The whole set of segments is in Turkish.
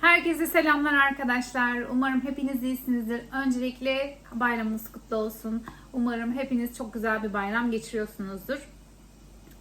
Herkese selamlar arkadaşlar. Umarım hepiniz iyisinizdir. Öncelikle bayramınız kutlu olsun. Umarım hepiniz çok güzel bir bayram geçiriyorsunuzdur.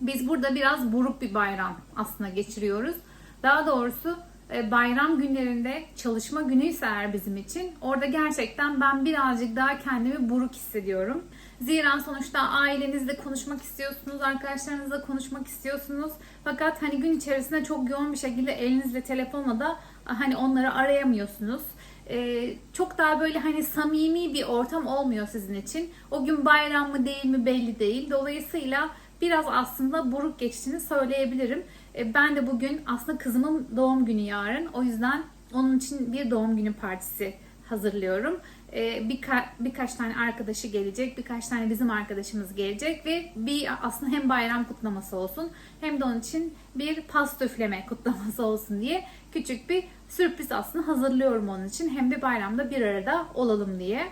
Biz burada biraz buruk bir bayram aslında geçiriyoruz. Daha doğrusu e, bayram günlerinde çalışma günü ise eğer bizim için orada gerçekten ben birazcık daha kendimi buruk hissediyorum. Zira sonuçta ailenizle konuşmak istiyorsunuz, arkadaşlarınızla konuşmak istiyorsunuz. Fakat hani gün içerisinde çok yoğun bir şekilde elinizle telefonla da hani onları arayamıyorsunuz. Ee, çok daha böyle hani samimi bir ortam olmuyor sizin için. O gün bayram mı değil mi belli değil. Dolayısıyla biraz aslında buruk geçtiğini söyleyebilirim. Ee, ben de bugün aslında kızımın doğum günü yarın. O yüzden onun için bir doğum günü partisi hazırlıyorum. Ee, birka- birkaç tane arkadaşı gelecek, birkaç tane bizim arkadaşımız gelecek ve bir aslında hem bayram kutlaması olsun hem de onun için bir pasta üfleme kutlaması olsun diye küçük bir sürpriz aslında hazırlıyorum onun için. Hem de bayramda bir arada olalım diye.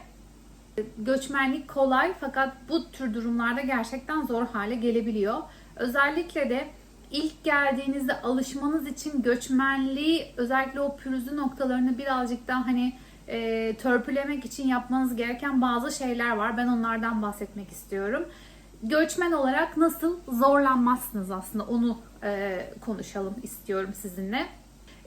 Göçmenlik kolay fakat bu tür durumlarda gerçekten zor hale gelebiliyor. Özellikle de ilk geldiğinizde alışmanız için göçmenliği özellikle o pürüzlü noktalarını birazcık daha hani e, törpülemek için yapmanız gereken bazı şeyler var. Ben onlardan bahsetmek istiyorum. Göçmen olarak nasıl zorlanmazsınız aslında onu e, konuşalım istiyorum sizinle.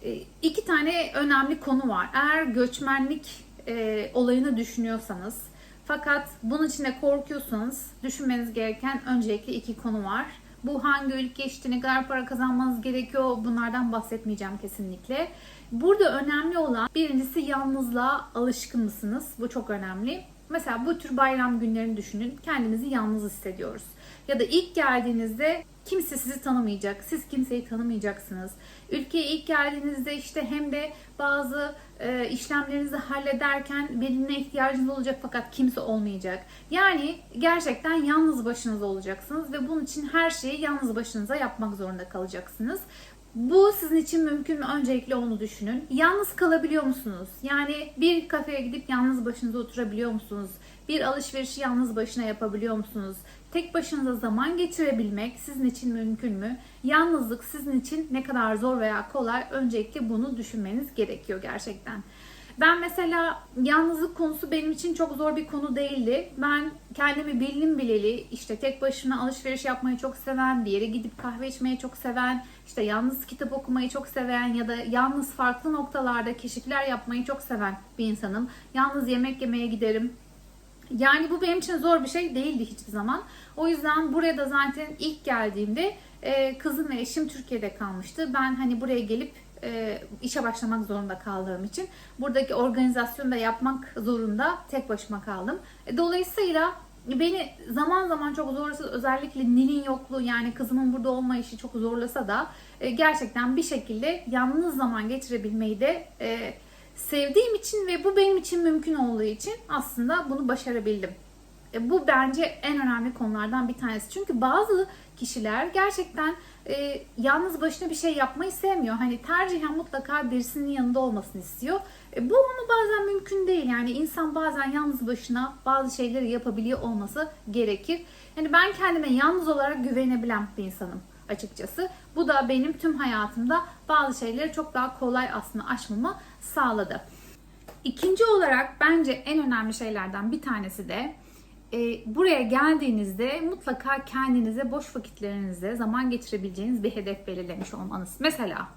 E, iki tane önemli konu var. Eğer göçmenlik e, olayını düşünüyorsanız fakat bunun içinde korkuyorsanız düşünmeniz gereken öncelikle iki konu var. Bu hangi ülke işte ne kadar para kazanmanız gerekiyor bunlardan bahsetmeyeceğim kesinlikle. Burada önemli olan birincisi yalnızlığa alışkın mısınız? Bu çok önemli. Mesela bu tür bayram günlerini düşünün. Kendinizi yalnız hissediyoruz. Ya da ilk geldiğinizde kimse sizi tanımayacak. Siz kimseyi tanımayacaksınız. Ülkeye ilk geldiğinizde işte hem de bazı e, işlemlerinizi hallederken birine ihtiyacınız olacak fakat kimse olmayacak. Yani gerçekten yalnız başınıza olacaksınız ve bunun için her şeyi yalnız başınıza yapmak zorunda kalacaksınız. Bu sizin için mümkün mü? Öncelikle onu düşünün. Yalnız kalabiliyor musunuz? Yani bir kafeye gidip yalnız başınıza oturabiliyor musunuz? Bir alışverişi yalnız başına yapabiliyor musunuz? Tek başınıza zaman geçirebilmek sizin için mümkün mü? Yalnızlık sizin için ne kadar zor veya kolay? Öncelikle bunu düşünmeniz gerekiyor gerçekten. Ben mesela yalnızlık konusu benim için çok zor bir konu değildi. Ben kendimi bildim bileli işte tek başına alışveriş yapmayı çok seven, bir yere gidip kahve içmeyi çok seven, işte yalnız kitap okumayı çok seven ya da yalnız farklı noktalarda keşifler yapmayı çok seven bir insanım. Yalnız yemek yemeye giderim. Yani bu benim için zor bir şey değildi hiçbir zaman. O yüzden buraya da zaten ilk geldiğimde e, kızım ve eşim Türkiye'de kalmıştı. Ben hani buraya gelip e, işe başlamak zorunda kaldığım için buradaki organizasyonu da yapmak zorunda tek başıma kaldım. E, dolayısıyla beni zaman zaman çok zorlasa özellikle Nil'in yokluğu yani kızımın burada olmayışı çok zorlasa da e, gerçekten bir şekilde yalnız zaman geçirebilmeyi de e, sevdiğim için ve bu benim için mümkün olduğu için aslında bunu başarabildim. E, bu bence en önemli konulardan bir tanesi. Çünkü bazı kişiler gerçekten e, yalnız başına bir şey yapmayı sevmiyor. Hani tercihen mutlaka birisinin yanında olmasını istiyor. E, bu onu bazen mümkün değil. Yani insan bazen yalnız başına bazı şeyleri yapabiliyor olması gerekir. Yani ben kendime yalnız olarak güvenebilen bir insanım açıkçası. Bu da benim tüm hayatımda bazı şeyleri çok daha kolay aslında aşmamı sağladı. İkinci olarak bence en önemli şeylerden bir tanesi de e, buraya geldiğinizde mutlaka kendinize boş vakitlerinizde zaman geçirebileceğiniz bir hedef belirlemiş olmanız. Mesela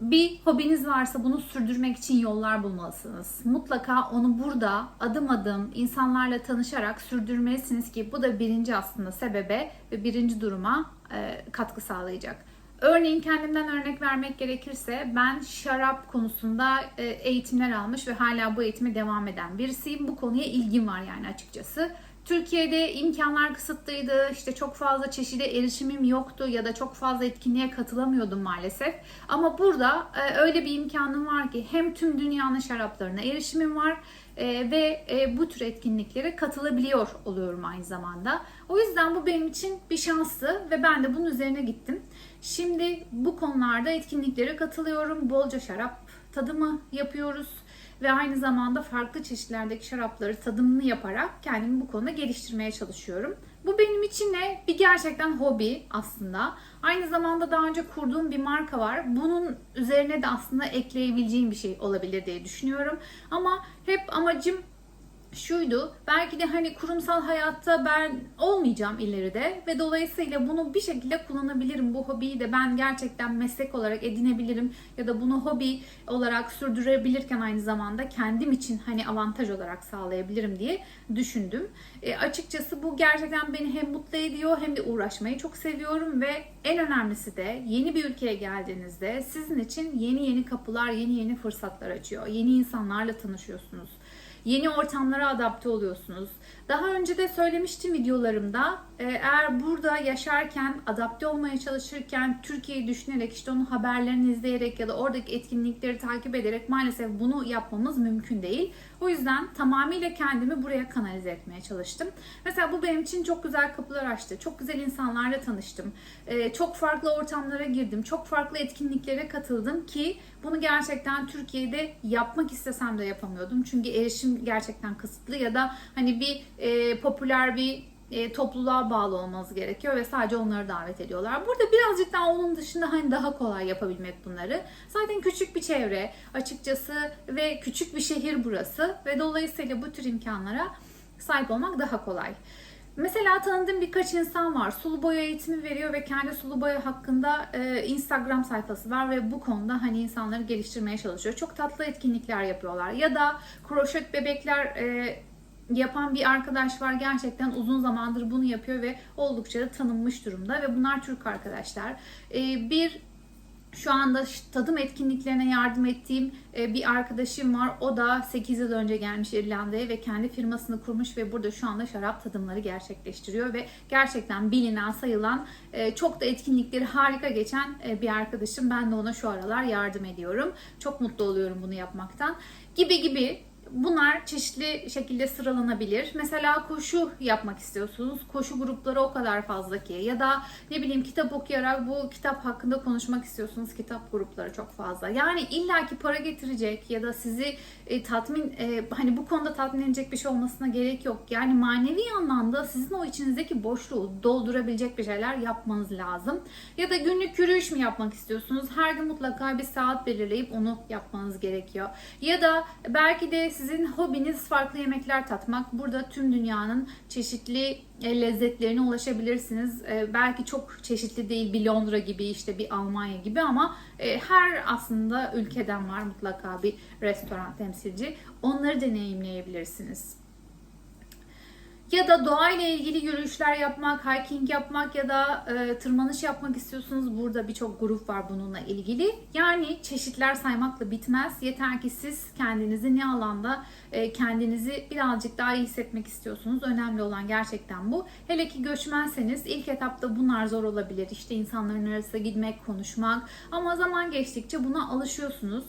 bir hobiniz varsa bunu sürdürmek için yollar bulmalısınız. Mutlaka onu burada adım adım insanlarla tanışarak sürdürmelisiniz ki bu da birinci aslında sebebe ve birinci duruma e, katkı sağlayacak. Örneğin kendimden örnek vermek gerekirse ben şarap konusunda e, eğitimler almış ve hala bu eğitime devam eden birisiyim. Bu konuya ilgim var yani açıkçası. Türkiye'de imkanlar kısıtlıydı. İşte çok fazla çeşide erişimim yoktu ya da çok fazla etkinliğe katılamıyordum maalesef. Ama burada e, öyle bir imkanım var ki hem tüm dünyanın şaraplarına erişimim var e, ve bu tür etkinliklere katılabiliyor oluyorum aynı zamanda. O yüzden bu benim için bir şanstı ve ben de bunun üzerine gittim. Şimdi bu konularda etkinliklere katılıyorum. Bolca şarap tadımı yapıyoruz ve aynı zamanda farklı çeşitlerdeki şarapları tadımını yaparak kendimi bu konuda geliştirmeye çalışıyorum. Bu benim için ne? Bir gerçekten hobi aslında. Aynı zamanda daha önce kurduğum bir marka var. Bunun üzerine de aslında ekleyebileceğim bir şey olabilir diye düşünüyorum. Ama hep amacım şuydu. Belki de hani kurumsal hayatta ben olmayacağım ileride ve dolayısıyla bunu bir şekilde kullanabilirim. Bu hobiyi de ben gerçekten meslek olarak edinebilirim ya da bunu hobi olarak sürdürebilirken aynı zamanda kendim için hani avantaj olarak sağlayabilirim diye düşündüm. E, açıkçası bu gerçekten beni hem mutlu ediyor hem de uğraşmayı çok seviyorum ve en önemlisi de yeni bir ülkeye geldiğinizde sizin için yeni yeni kapılar, yeni yeni fırsatlar açıyor. Yeni insanlarla tanışıyorsunuz. Yeni ortamlara adapte oluyorsunuz. Daha önce de söylemiştim videolarımda. e, Eğer burada yaşarken, adapte olmaya çalışırken, Türkiye'yi düşünerek, işte onun haberlerini izleyerek ya da oradaki etkinlikleri takip ederek maalesef bunu yapmamız mümkün değil. O yüzden tamamıyla kendimi buraya kanalize etmeye çalıştım. Mesela bu benim için çok güzel kapılar açtı. Çok güzel insanlarla tanıştım. E, Çok farklı ortamlara girdim. Çok farklı etkinliklere katıldım ki bunu gerçekten Türkiye'de yapmak istesem de yapamıyordum. Çünkü erişim gerçekten kısıtlı ya da hani bir e, popüler bir e, topluluğa bağlı olmanız gerekiyor ve sadece onları davet ediyorlar. Burada birazcık daha onun dışında hani daha kolay yapabilmek bunları. Zaten küçük bir çevre açıkçası ve küçük bir şehir burası ve dolayısıyla bu tür imkanlara sahip olmak daha kolay. Mesela tanıdığım birkaç insan var. Sulu boya eğitimi veriyor ve kendi sulu boya hakkında e, Instagram sayfası var ve bu konuda hani insanları geliştirmeye çalışıyor. Çok tatlı etkinlikler yapıyorlar. Ya da kroşet bebekler e, yapan bir arkadaş var. Gerçekten uzun zamandır bunu yapıyor ve oldukça da tanınmış durumda ve bunlar Türk arkadaşlar. E, bir şu anda tadım etkinliklerine yardım ettiğim e, bir arkadaşım var. O da 8 yıl önce gelmiş İrlanda'ya ve kendi firmasını kurmuş ve burada şu anda şarap tadımları gerçekleştiriyor ve gerçekten bilinen, sayılan, e, çok da etkinlikleri harika geçen e, bir arkadaşım. Ben de ona şu aralar yardım ediyorum. Çok mutlu oluyorum bunu yapmaktan. Gibi gibi Bunlar çeşitli şekilde sıralanabilir. Mesela koşu yapmak istiyorsunuz. Koşu grupları o kadar fazla ki. Ya da ne bileyim kitap okuyarak bu kitap hakkında konuşmak istiyorsunuz. Kitap grupları çok fazla. Yani illaki para getirecek ya da sizi e, tatmin e, hani bu konuda tatmin edecek bir şey olmasına gerek yok. Yani manevi anlamda sizin o içinizdeki boşluğu doldurabilecek bir şeyler yapmanız lazım. Ya da günlük yürüyüş mü yapmak istiyorsunuz? Her gün mutlaka bir saat belirleyip onu yapmanız gerekiyor. Ya da belki de sizin hobiniz farklı yemekler tatmak. Burada tüm dünyanın çeşitli e, lezzetlerine ulaşabilirsiniz. E, belki çok çeşitli değil bir Londra gibi işte bir Almanya gibi ama e, her aslında ülkeden var mutlaka bir restoran temsilci. Onları deneyimleyebilirsiniz. Ya da doğayla ilgili yürüyüşler yapmak, hiking yapmak ya da e, tırmanış yapmak istiyorsunuz. Burada birçok grup var bununla ilgili. Yani çeşitler saymakla bitmez. Yeter ki siz kendinizi ne alanda e, kendinizi birazcık daha iyi hissetmek istiyorsunuz. Önemli olan gerçekten bu. Hele ki göçmenseniz ilk etapta bunlar zor olabilir. İşte insanların arasında gitmek, konuşmak. Ama zaman geçtikçe buna alışıyorsunuz.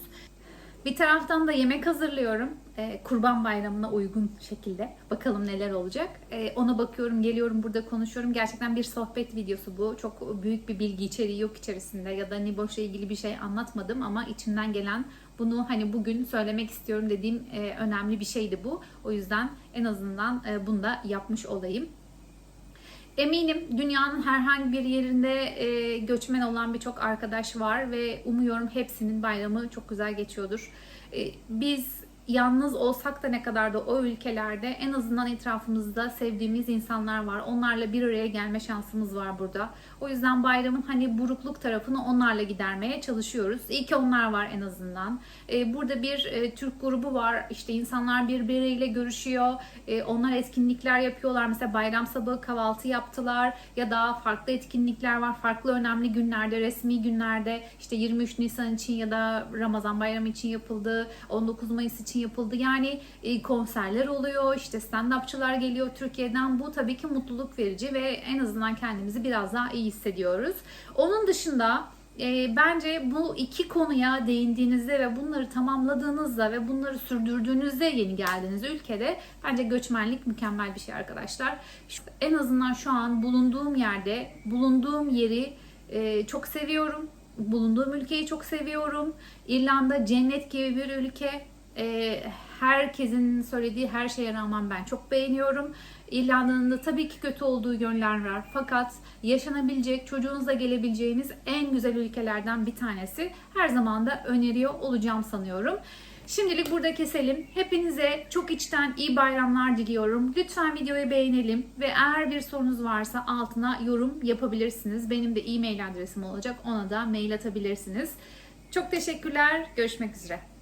Bir taraftan da yemek hazırlıyorum. Ee, Kurban Bayramı'na uygun şekilde. Bakalım neler olacak. Ee, ona bakıyorum, geliyorum burada konuşuyorum. Gerçekten bir sohbet videosu bu. Çok büyük bir bilgi içeriği yok içerisinde. Ya da Niboş'la ilgili bir şey anlatmadım ama içimden gelen bunu hani bugün söylemek istiyorum dediğim e, önemli bir şeydi bu. O yüzden en azından e, bunu da yapmış olayım. Eminim dünyanın herhangi bir yerinde e, göçmen olan birçok arkadaş var ve umuyorum hepsinin bayramı çok güzel geçiyordur. E, biz yalnız olsak da ne kadar da o ülkelerde en azından etrafımızda sevdiğimiz insanlar var. Onlarla bir araya gelme şansımız var burada. O yüzden bayramın hani burukluk tarafını onlarla gidermeye çalışıyoruz. İyi ki onlar var en azından. E, burada bir e, Türk grubu var. İşte insanlar birbiriyle görüşüyor. E, onlar etkinlikler yapıyorlar. Mesela bayram sabahı kahvaltı yaptılar ya da farklı etkinlikler var. Farklı önemli günlerde, resmi günlerde işte 23 Nisan için ya da Ramazan bayramı için yapıldı. 19 Mayıs için yapıldı. Yani e, konserler oluyor. işte stand-upçılar geliyor Türkiye'den. Bu tabii ki mutluluk verici ve en azından kendimizi biraz daha iyi hissediyoruz. Onun dışında e, bence bu iki konuya değindiğinizde ve bunları tamamladığınızda ve bunları sürdürdüğünüzde yeni geldiğiniz ülkede bence göçmenlik mükemmel bir şey arkadaşlar. En azından şu an bulunduğum yerde bulunduğum yeri Ee, çok seviyorum. Bulunduğum ülkeyi çok seviyorum. İrlanda cennet gibi bir ülke. Ee, herkesin söylediği her şeye rağmen ben çok beğeniyorum. İrlanda'nın da tabii ki kötü olduğu yönler var. Fakat yaşanabilecek, çocuğunuzla gelebileceğiniz en güzel ülkelerden bir tanesi. Her zaman da öneriyor olacağım sanıyorum. Şimdilik burada keselim. Hepinize çok içten iyi bayramlar diliyorum. Lütfen videoyu beğenelim ve eğer bir sorunuz varsa altına yorum yapabilirsiniz. Benim de e-mail adresim olacak. Ona da mail atabilirsiniz. Çok teşekkürler. Görüşmek üzere.